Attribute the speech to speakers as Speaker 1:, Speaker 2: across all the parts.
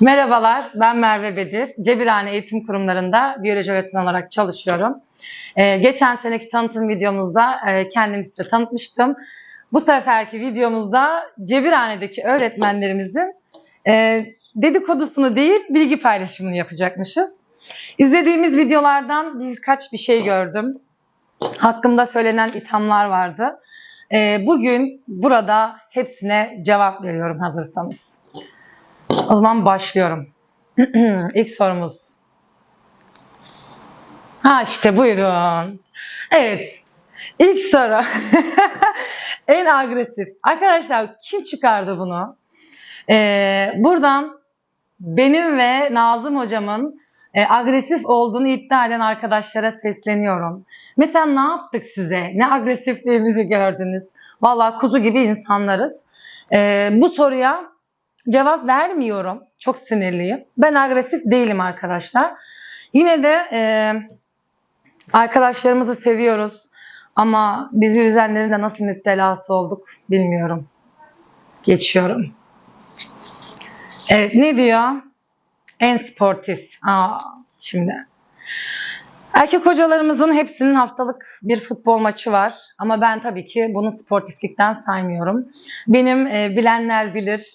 Speaker 1: Merhabalar, ben Merve Bedir. Cebirhane Eğitim Kurumlarında biyoloji öğretmeni olarak çalışıyorum. Ee, geçen seneki tanıtım videomuzda e, kendimi size tanıtmıştım. Bu seferki videomuzda Cebirhane'deki öğretmenlerimizin e, dedikodusunu değil, bilgi paylaşımını yapacakmışız. İzlediğimiz videolardan birkaç bir şey gördüm. Hakkımda söylenen ithamlar vardı. E, bugün burada hepsine cevap veriyorum hazırsanız. O zaman başlıyorum. İlk sorumuz. Ha işte buyurun. Evet. İlk soru. en agresif. Arkadaşlar kim çıkardı bunu? Ee, buradan benim ve Nazım hocamın e, agresif olduğunu iddia eden arkadaşlara sesleniyorum. Mesela ne yaptık size? Ne agresifliğimizi gördünüz? Vallahi kuzu gibi insanlarız. Ee, bu soruya cevap vermiyorum. Çok sinirliyim. Ben agresif değilim arkadaşlar. Yine de e, arkadaşlarımızı seviyoruz. Ama bizi üzenlerin de nasıl müptelası olduk bilmiyorum. Geçiyorum. Evet ne diyor? En sportif. Aa, şimdi. Erkek hocalarımızın hepsinin haftalık bir futbol maçı var. Ama ben tabii ki bunu sportiflikten saymıyorum. Benim e, bilenler bilir.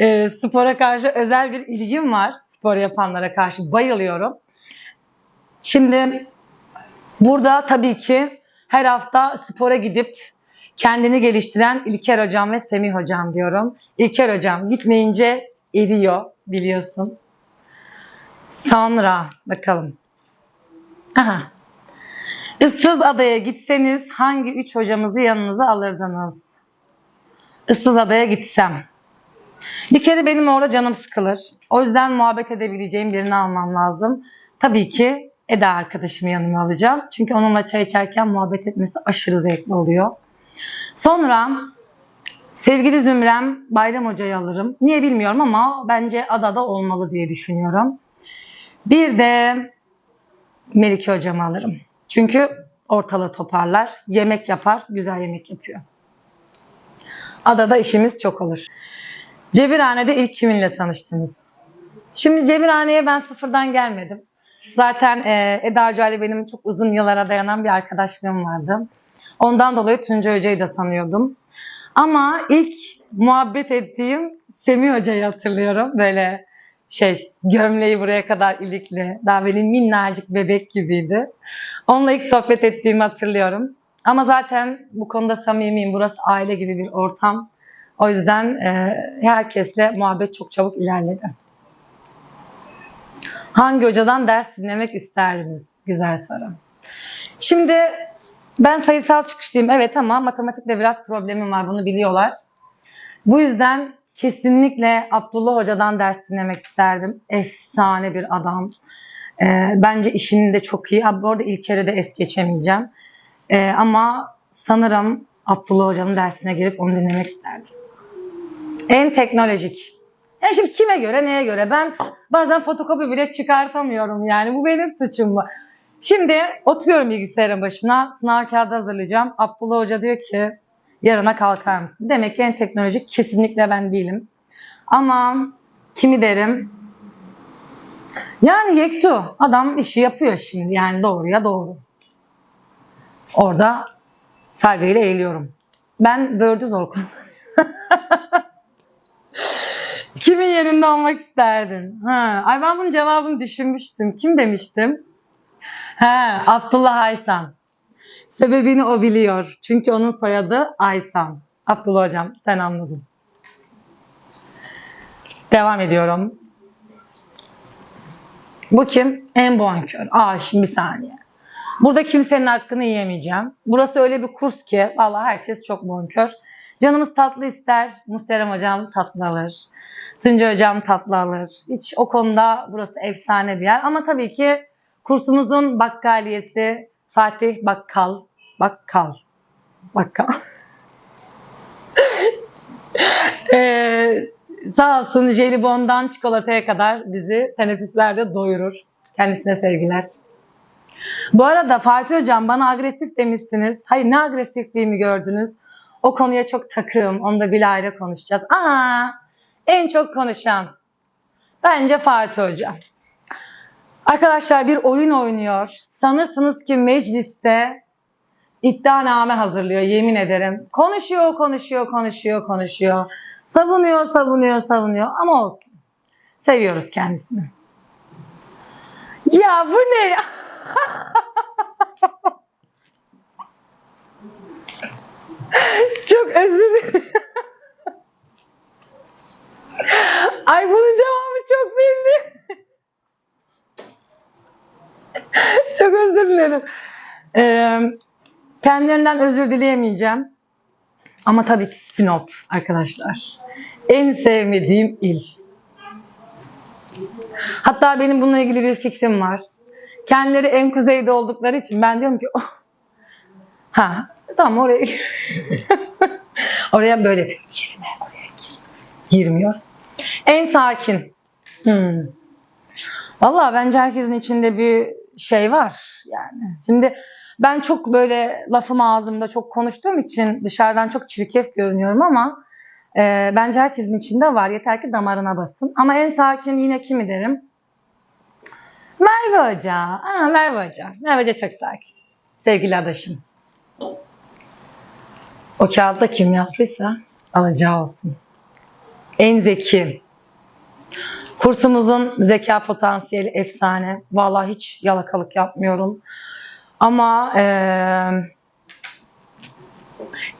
Speaker 1: E, spora karşı özel bir ilgim var. Spor yapanlara karşı bayılıyorum. Şimdi burada tabii ki her hafta spora gidip kendini geliştiren İlker Hocam ve Semih Hocam diyorum. İlker Hocam gitmeyince eriyor biliyorsun. Sonra bakalım. Aha. Issız adaya gitseniz hangi üç hocamızı yanınıza alırdınız? Issız adaya gitsem. Bir kere benim orada canım sıkılır. O yüzden muhabbet edebileceğim birini almam lazım. Tabii ki Eda arkadaşımı yanıma alacağım. Çünkü onunla çay içerken muhabbet etmesi aşırı zevkli oluyor. Sonra sevgili Zümrem Bayram Hoca'yı alırım. Niye bilmiyorum ama bence adada olmalı diye düşünüyorum. Bir de Melike hocamı alırım. Çünkü ortalığı toparlar, yemek yapar, güzel yemek yapıyor. Adada işimiz çok olur. Cebirhane'de ilk kiminle tanıştınız? Şimdi Cebirhane'ye ben sıfırdan gelmedim. Zaten e, Eda Hoca ile benim çok uzun yıllara dayanan bir arkadaşlığım vardı. Ondan dolayı Tuncay Hoca'yı da tanıyordum. Ama ilk muhabbet ettiğim Semih Hoca'yı hatırlıyorum. Böyle şey gömleği buraya kadar ilikli. Daha böyle minnacık bebek gibiydi. Onunla ilk sohbet ettiğimi hatırlıyorum. Ama zaten bu konuda samimiyim. Burası aile gibi bir ortam. O yüzden e, herkesle muhabbet çok çabuk ilerledi. Hangi hocadan ders dinlemek isterdiniz? Güzel soru. Şimdi ben sayısal çıkışlıyım evet ama matematikte biraz problemim var bunu biliyorlar. Bu yüzden kesinlikle Abdullah Hoca'dan ders dinlemek isterdim. Efsane bir adam. Ee, bence işini de çok iyi. Ha, bu arada İlker'i de es geçemeyeceğim. Ee, ama sanırım Abdullah Hoca'nın dersine girip onu dinlemek isterdim. En teknolojik. Yani şimdi kime göre neye göre? Ben bazen fotokopi bile çıkartamıyorum yani. Bu benim suçum mu? Şimdi oturuyorum bilgisayarın başına. Sınav kağıdı hazırlayacağım. Abdullah Hoca diyor ki yarına kalkar mısın? Demek ki en teknolojik kesinlikle ben değilim. Ama kimi derim? Yani Yektu. Adam işi yapıyor şimdi. Yani doğruya doğru. Orada saygıyla eğiliyorum. Ben Word'ü zor. Kimin yerinde olmak isterdin? Ha, ay ben bunun cevabını düşünmüştüm. Kim demiştim? Ha, Abdullah Aysan. Sebebini o biliyor. Çünkü onun soyadı Aysan. Abdullah hocam sen anladın. Devam ediyorum. Bu kim? En bonkör. Aa şimdi bir saniye. Burada kimsenin hakkını yiyemeyeceğim. Burası öyle bir kurs ki vallahi herkes çok bonkör. Canımız tatlı ister. Muhterem hocam tatlı alır. Tuncay hocam tatlı alır. Hiç o konuda burası efsane bir yer. Ama tabii ki kursumuzun bakkaliyesi Fatih Bakkal. Bakkal. Bakkal. ee, sağ olsun jelibondan çikolataya kadar bizi teneffüslerde doyurur. Kendisine sevgiler. Bu arada Fatih Hocam bana agresif demişsiniz. Hayır ne agresifliğimi gördünüz? O konuya çok takığım. Onu da bilahare konuşacağız. Aa, en çok konuşan. Bence Fatih Hoca. Arkadaşlar bir oyun oynuyor. Sanırsınız ki mecliste iddianame hazırlıyor yemin ederim. Konuşuyor, konuşuyor, konuşuyor, konuşuyor. Savunuyor, savunuyor, savunuyor ama olsun. Seviyoruz kendisini. Ya bu ne ya? Çok özür dilerim. Ay bunun cevabı çok belli. çok özür dilerim. Ee, kendilerinden özür dileyemeyeceğim. Ama tabii ki Sinop arkadaşlar. En sevmediğim il. Hatta benim bununla ilgili bir fikrim var. Kendileri en kuzeyde oldukları için ben diyorum ki oh. ha tamam oraya oraya böyle girme oraya gir- girmiyor. En sakin. Hmm. Valla bence herkesin içinde bir şey var yani. Şimdi ben çok böyle lafım ağzımda çok konuştuğum için dışarıdan çok çirkef görünüyorum ama e, bence herkesin içinde var. Yeter ki damarına basın. Ama en sakin yine kimi derim? Merve Hoca. Aa, Merve Hoca. Merve Hoca çok sakin. Sevgili adaşım. O kağıtta kim yazdıysa alacağı olsun. En zeki. Kursumuzun zeka potansiyeli efsane. Vallahi hiç yalakalık yapmıyorum. Ama eee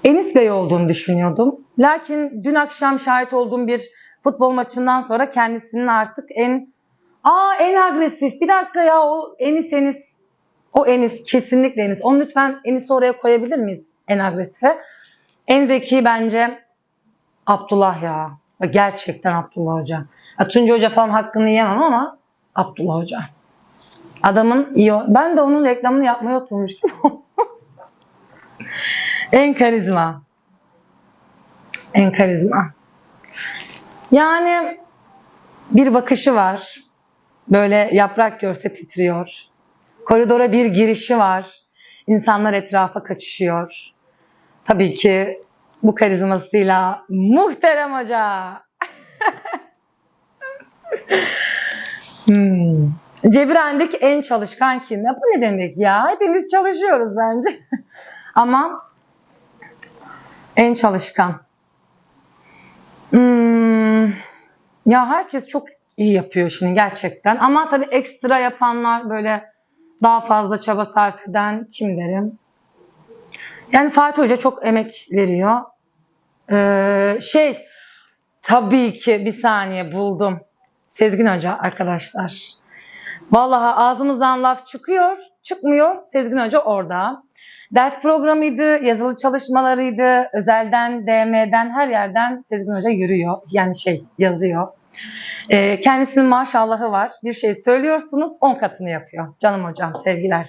Speaker 1: Enis Bey olduğunu düşünüyordum. Lakin dün akşam şahit olduğum bir futbol maçından sonra kendisinin artık en aa en agresif. Bir dakika ya o Enis Enis. O Enis kesinlikle Enis. Onu lütfen Enis'i oraya koyabilir miyiz en agresife? En zeki bence Abdullah ya. Gerçekten Abdullah Hoca. Ya, Tunca Hoca falan hakkını yemem ama Abdullah Hoca. Adamın iyi. Ben de onun reklamını yapmaya oturmuştum. en karizma. En karizma. Yani bir bakışı var. Böyle yaprak görse titriyor. Koridora bir girişi var. İnsanlar etrafa kaçışıyor. Tabii ki bu karizmasıyla muhterem hoca. Cebrail'deki en çalışkan kim? Ya bu ne demek ya? Hepimiz çalışıyoruz bence. Ama en çalışkan. Hmm. Ya herkes çok iyi yapıyor şimdi gerçekten. Ama tabii ekstra yapanlar böyle daha fazla çaba sarf eden kim derim? Yani Fatih Hoca çok emek veriyor. Ee, şey tabii ki bir saniye buldum. Sezgin Hoca arkadaşlar. Vallahi ağzımızdan laf çıkıyor, çıkmıyor. Sezgin Hoca orada. Ders programıydı, yazılı çalışmalarıydı, özelden, DM'den her yerden Sezgin Hoca yürüyor. Yani şey yazıyor. Ee, kendisinin maşallahı var. Bir şey söylüyorsunuz 10 katını yapıyor. Canım hocam sevgiler.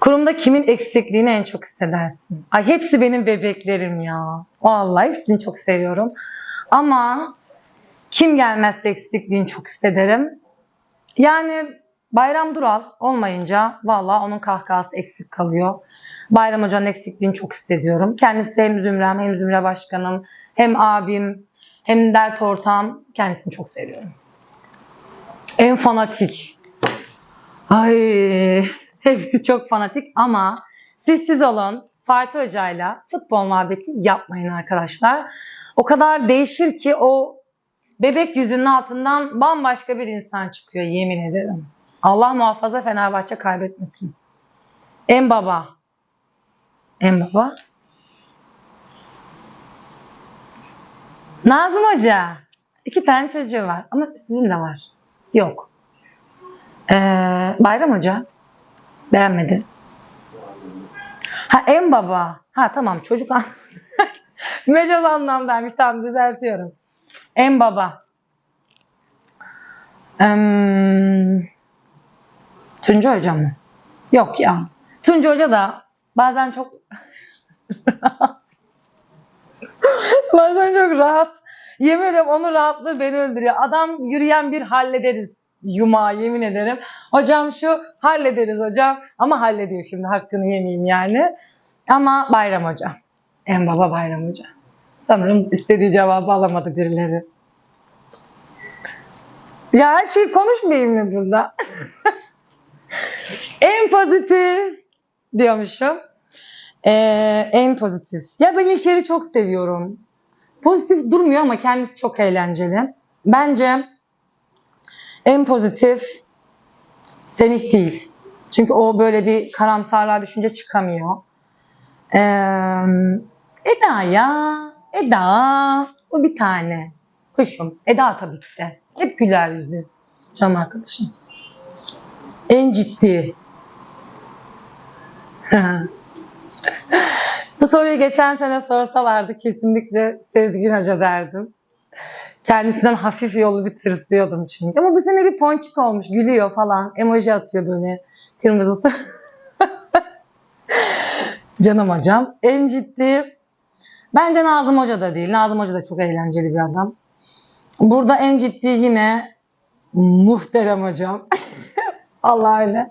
Speaker 1: Kurumda kimin eksikliğini en çok hissedersin? Ay hepsi benim bebeklerim ya. Vallahi hepsini çok seviyorum. Ama kim gelmezse eksikliğini çok hissederim. Yani Bayram Dural olmayınca vallahi onun kahkahası eksik kalıyor. Bayram Hoca'nın eksikliğini çok hissediyorum. Kendisi hem Zümrem hem Zümre Başkanım hem abim hem dert ortağım. Kendisini çok seviyorum. En fanatik. Ay hepsi çok fanatik ama siz siz olun Fatih Hoca'yla futbol muhabbeti yapmayın arkadaşlar. O kadar değişir ki o bebek yüzünün altından bambaşka bir insan çıkıyor yemin ederim. Allah muhafaza Fenerbahçe kaybetmesin. En baba. En baba. Nazım Hoca. İki tane çocuğu var ama sizin de var. Yok. Ee, Bayram Hoca. Beğenmedi. Ha en baba. Ha tamam çocuk an Mecaz anlamdaymış. Tamam düzeltiyorum. En baba. Em, Tunca Hoca mı? Yok ya. Tunca Hoca da bazen çok bazen çok rahat. Yemin ederim onun rahatlığı beni öldürüyor. Adam yürüyen bir hallederiz yuma yemin ederim. Hocam şu hallederiz hocam. Ama hallediyor şimdi hakkını yemeyeyim yani. Ama Bayram Hoca. En baba Bayram Hoca. Sanırım istediği cevabı alamadı birileri. Ya her şeyi konuşmayayım mı burada? en pozitif diyormuşum. Ee, en pozitif. Ya ben İlker'i çok seviyorum. Pozitif durmuyor ama kendisi çok eğlenceli. Bence en pozitif Semih değil. Çünkü o böyle bir karamsarlığa düşünce çıkamıyor. Ee, Eda ya. Eda. Bu bir tane. Kuşum. Eda tabii ki de. Hep güler yüzlü. Canım arkadaşım. En ciddi. Bu soruyu geçen sene sorsalardı kesinlikle Sezgin Hoca derdim. Kendisinden hafif yolu bir tırslıyordum çünkü. Ama bu sene bir ponçik olmuş. Gülüyor falan. Emoji atıyor böyle. Kırmızısı. Canım hocam. En ciddi bence Nazım Hoca da değil. Nazım Hoca da çok eğlenceli bir adam. Burada en ciddi yine muhterem hocam. Allah öyle.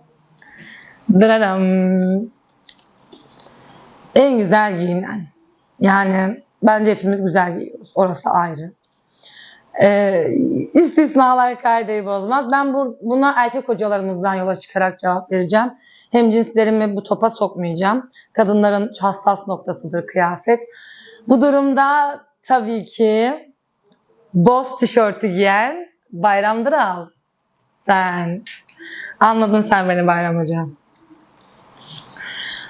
Speaker 1: Dırarım. En güzel giyinen. Yani bence hepimiz güzel giyiyoruz. Orası ayrı. Ee, istisnalar kaideyi bozmaz. Ben bu, buna erkek hocalarımızdan yola çıkarak cevap vereceğim. Hem cinslerimi bu topa sokmayacağım. Kadınların hassas noktasıdır kıyafet. Bu durumda tabii ki boz tişörtü giyen bayramdır al. Sen. Anladın sen beni Bayram Hocam.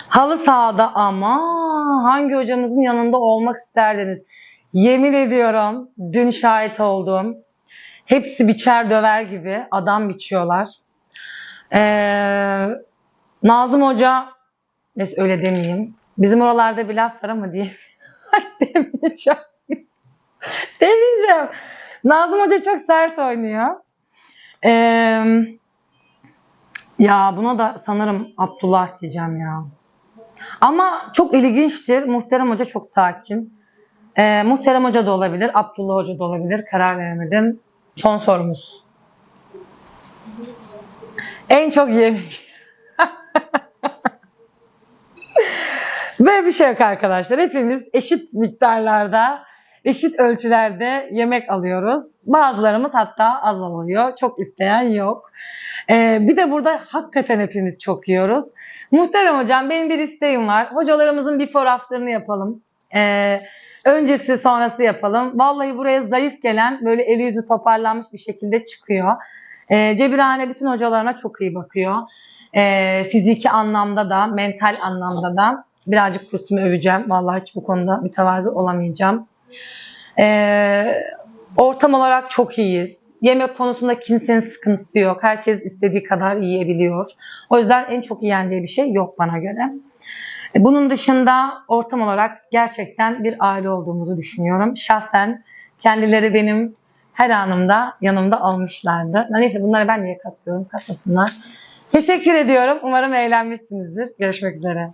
Speaker 1: Halı sahada ama hangi hocamızın yanında olmak isterdiniz? Yemin ediyorum dün şahit oldum. Hepsi biçer döver gibi adam biçiyorlar. Ee, Nazım Hoca, öyle demeyeyim. Bizim oralarda bir laf var ama diyeyim. Demeyeceğim. demeyeceğim. Nazım Hoca çok sert oynuyor. Ee, ya buna da sanırım Abdullah diyeceğim ya. Ama çok ilginçtir. Muhterem Hoca çok sakin. Ee, Muhterem Hoca da olabilir, Abdullah Hoca da olabilir. Karar veremedim. Son sorumuz. En çok yemek. Böyle bir şey yok arkadaşlar. Hepimiz eşit miktarlarda, eşit ölçülerde yemek alıyoruz. Bazılarımız hatta az alıyor. Çok isteyen yok. Ee, bir de burada hakikaten hepimiz çok yiyoruz. Muhterem hocam benim bir isteğim var. Hocalarımızın before after'ını yapalım. Ee, öncesi sonrası yapalım. Vallahi buraya zayıf gelen böyle eli yüzü toparlanmış bir şekilde çıkıyor. Ee, Cebirhane bütün hocalarına çok iyi bakıyor. Ee, fiziki anlamda da, mental anlamda da birazcık kursumu öveceğim. Vallahi hiç bu konuda mütevazı olamayacağım. Ee, ortam olarak çok iyiyiz. Yemek konusunda kimsenin sıkıntısı yok. Herkes istediği kadar yiyebiliyor. O yüzden en çok yiyen diye bir şey yok bana göre. E, Bunun dışında ortam olarak gerçekten bir aile olduğumuzu düşünüyorum. Şahsen kendileri benim her anımda yanımda almışlardı. Neyse bunları ben niye katlıyorum? Katlasınlar. Teşekkür ediyorum. Umarım eğlenmişsinizdir. Görüşmek üzere.